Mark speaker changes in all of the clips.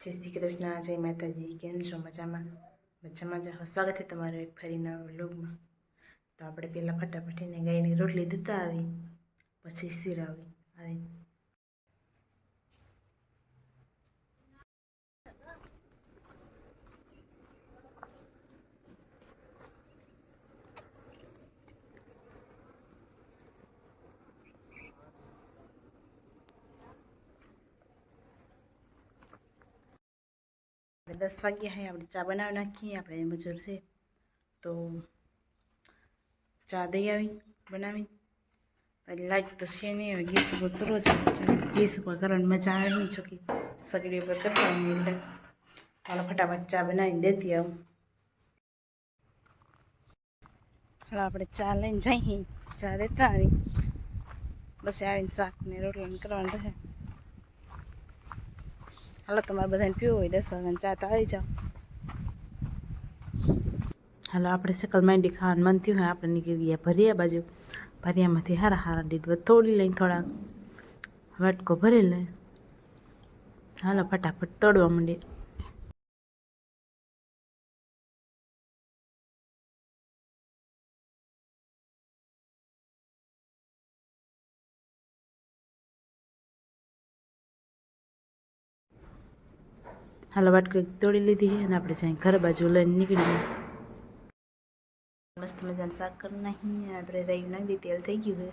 Speaker 1: જય શ્રી કૃષ્ણ જય માતાજી કેમ છો? મજામાં? મજામાં જાઓ સ્વાગત છે તમારું એક ફરીના વ્લોગમાં. તો આપણે પહેલાં ફટાફટીને ગાયની રોટલી દૂધતા આવી, પછી શિર આવી. આપણે દસ વાગ્યા હે, આપણે ચા બનાવી નાખીએ, આપણે મજૂર છે. તો ચા દઈ આવી, બનાવી. લાઈટ તો છે નહીં, હવે ગેસ ઉપર કરવો છે ગેસ ઉપર કરવાની મજા આવે નહીં છોકી સગડી ઉપર કરવાની એટલે. હાલો, ફટાફટ ચા બનાવીને દેતી આવું. હાલો, આપણે ચા લઈને જઈએ. ચા દેતા આવી બસ આવીને શાક ને રોટલા કરવાનું રહે. હાલો, તમારે બધાને પીવું હોય, દસ વાગ્યાને ચા તો આવી જાઓ. હાલો, આપણે સકલ માંડી ખાવાનું મન થયું હોય, આપણે નીકળી ગયા ભરિયા બાજુ. ભરિયામાંથી હારા હારા દીધ તોડી લઈને થોડાક વાટકો ભરી લઈ. હાલો, ફટાફટ તોડવા માંડીએ. હાલો, વાટકો એક તોડી લીધી અને આપણે જ્યાં ઘર બાજુ લઈને નીકળી મસ્ત મજાનું શાક કરી નાખીએ. આપણે રાઈ નાખી તેલ થઈ ગયું છે.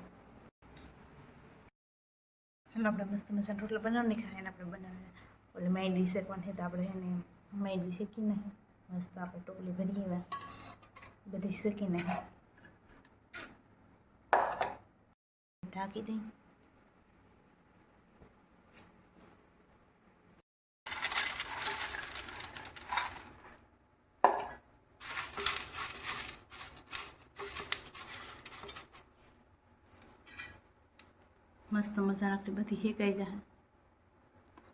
Speaker 1: હાલો, આપણે મસ્ત મજાના રોટલા બનાવીને અને આપણે બનાવીએ. ઓલે શેકવાની છે તો આપણે એને માઇન્ડી શેકી નાખી. મસ્ત આપણે ટોપલી ભરીએ એવા. બધી શેકી નાખી. ઢાંકી દઈ. મસ્ત મજા આટલી બધી શેકાઈ જાય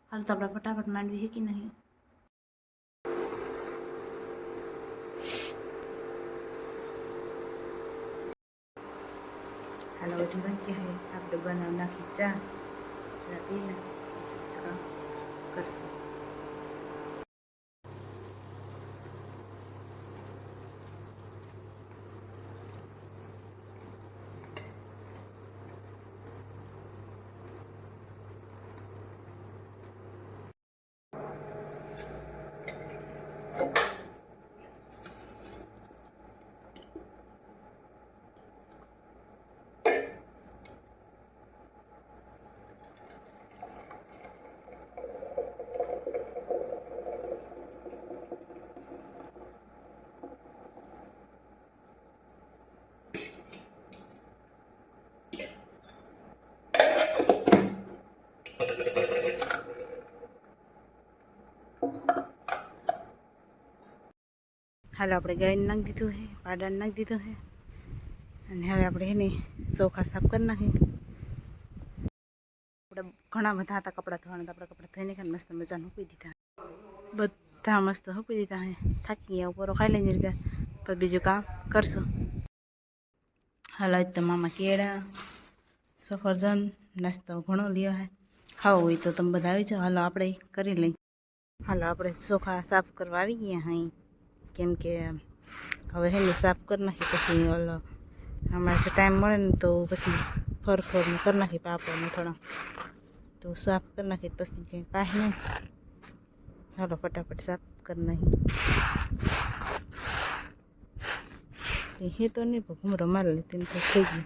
Speaker 1: હાલ તો આપણે ફટાફટ માંડવી શેકી નહીં હાલો અઢી વાગ્યા હે આપણે બનાવી નાખી ચા ચા પી લે પછી કામ કરશું હાલો, આપણે ગાયને નાખી દીધું છે પાડાને નાખી દીધું છે અને હવે આપણે એને ચોખા સાફ કરી નાખીએ. આપણે ઘણા બધા હતા કપડાં ધોવાના આપણે કપડાં ધોઈને ખાને મસ્ત મજાનું હૂપી દીધા. બધા મસ્ત હૂપી દીધા હે. થાકી ગયા ઉપરો ખાઈ લઈને ગયા પછી બીજું કામ કરશું. હાલો, આજ તો મામા કેળા, સફરજન, નાસ્તો ઘણો લ્યો હે. ખાવો હોય તો તમે બધા આવી જાઓ. હાલો, આપણે કરી લઈ હાલો, આપણે ચોખા સાફ કરવા આવી ગયા અહીં કેમ કે હવે હેને સાફ કરી નાખી પછી ઓલો હમણાં જો ટાઈમ મળે ને તો પછી ફર ફરને કરી નાખી પાપડને થોડા. તો સાફ કરી નાખી પછી કંઈ કાંઈ નહીં. ચાલો ફટાફટ સાફ કરી નાખી હે તો નહીં, પણ મારે તેમ તો થઈ ગયું.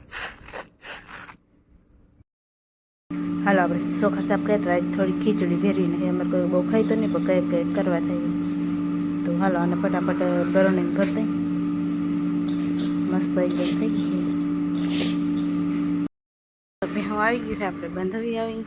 Speaker 1: હાલો, આપણે ચોખા સાફ કરતા થોડી ખીચડી ભેરવી નાખી અમારે કોઈ બહુ તો નહીં, પણ કંઈક કંઈક કરવા થાય તો હાલો અને ફટાફટ બરોને ભર દઈ મસ્ત એકદમ થઈ હવે હું આવી ગયું છે, આપણે બાંધવી આવી.